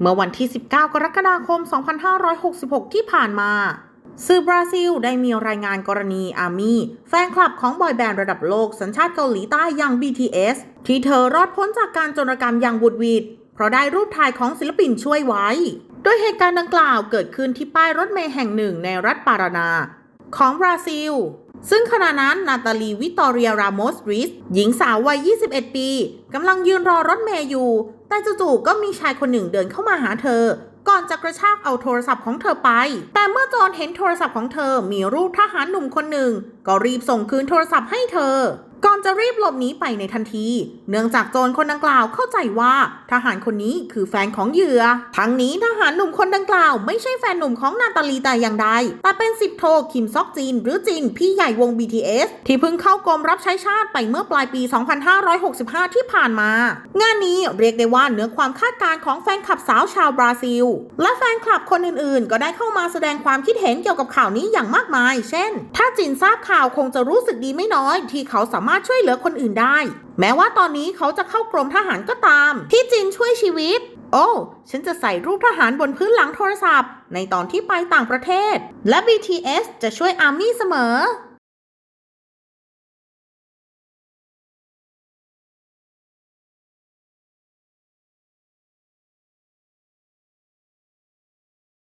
เมื่อวันที่ 19 กรกฎาคม 2566 ที่ผ่านมา สื่อบราซิลได้มีรายงานกรณีอามีแฟนคลับของบอยแบนด์ระดับโลกสัญชาติเกาหลีใต้อย่าง BTS ที่เธอรอดพ้นจากการโจรกรรมอย่างบุดวิดเพราะได้รูปถ่ายของศิลปินช่วยไว้ โดยเหตุการณ์ดังกล่าวเกิดขึ้นที่ป้ายรถเมล์แห่งหนึ่งในรัฐปารานา ของบราซิล ซึ่งขณะนั้นนาตาลีวิตอเรียรามอสริสหญิงสาววัย 21 ปีกำลังยืนรอรถเมย์อยู่ แต่จู่ๆก็มีชายคนหนึ่งเดินเข้ามาหาเธอ ก่อนจะกระชากเอาโทรศัพท์ของเธอไป แต่เมื่อจอนเห็นโทรศัพท์ของเธอมีรูปทหารหนุ่มคนหนึ่ง ก็รีบส่งคืนโทรศัพท์ให้เธอ ก่อนจะรีบหลบหนีไปในทันที เนื่องจากโจรคนดังกล่าวเข้าใจว่า ทหารคนนี้คือแฟนของเหยื่อ ทั้งนี้ทหารหนุ่มคนดังกล่าวไม่ใช่แฟนหนุ่มของนาตาลีแต่อย่างใด แต่เป็นสิบโทคิมซอกจิน หรือจินพี่ใหญ่วง BTS ที่เพิ่งเข้ากรมรับใช้ชาติไปเมื่อปลายปี 2565 ที่ผ่านมา งานนี้เรียกได้ว่าเหนือความคาดการณ์ของแฟนคลับสาวชาวบราซิล และแฟนคลับคนอื่นๆ ก็ได้เข้ามาแสดงความคิดเห็นเกี่ยวกับข่าวนี้อย่างมากมาย เช่น ถ้าจินทราบข่าวคงจะรู้สึกดีไม่น้อย ที่เขาสามารถช่วยเหลือคนอื่นได้ แม้ว่าตอนนี้เขาจะเข้ากรมทหารก็ตาม ที่จินช่วยชีวิต โอ้ ฉันจะใส่รูปทหารบนพื้นหลังโทรศัพท์ ในตอนที่ไปต่างประเทศ และ BTS จะช่วยอาร์มี่เสมอ